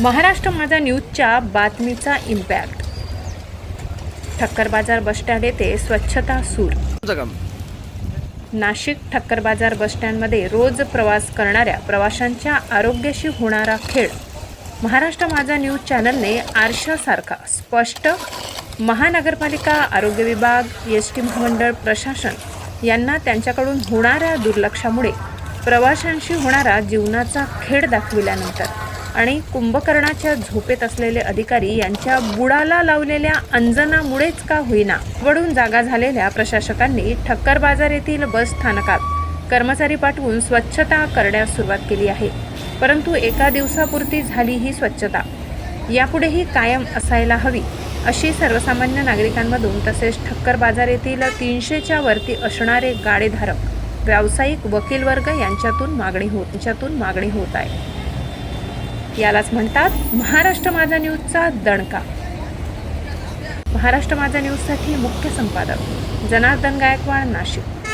महाराष्ट्र माझा न्यूजच्या बातमीचा इम्पॅक्ट ठक्कर बाजार बसस्टँड येथे स्वच्छता सूर. नाशिक ठक्कर बाजार बसस्टँडमध्ये रोज प्रवास करणाऱ्या प्रवाशांच्या आरोग्याशी होणारा खेळ. महाराष्ट्र माझा न्यूज चॅनलने आरशासारखा स्पष्ट महानगरपालिका आरोग्य विभाग एस टी महामंडळ प्रशासन यांना त्यांच्याकडून होणाऱ्या दुर्लक्षामुळे प्रवाशांशी होणारा जीवनाचा खेळ दाखविल्यानंतर आणि कुंभकर्णाच्या झोपेत असलेले अधिकारी यांच्या बुडाला लावलेल्या अंजनामुळेच का होईना वडून जागा झालेल्या प्रशासकांनी ठक्कर बाजार येथील बस स्थानकात कर्मचारी पाठवून स्वच्छता करण्यास सुरुवात केली आहे. परंतु एका दिवसापुरती झाली ही स्वच्छता. यापुढेही कायम असायला हवी अशी सर्वसामान्य नागरिकांमधून तसेच ठक्कर बाजार येथील तीनशेच्या वरती असणारे गाडेधारक व्यावसायिक वकील वर्ग यांच्यातून मागणी होत यांच्यातून मागणी होत आहे. यालाच म्हणतात महाराष्ट्र माझा न्यूजचा दणका. महाराष्ट्र माझा न्यूजसाठी मुख्य संपादक जनार्दन गायकवाड नाशिक.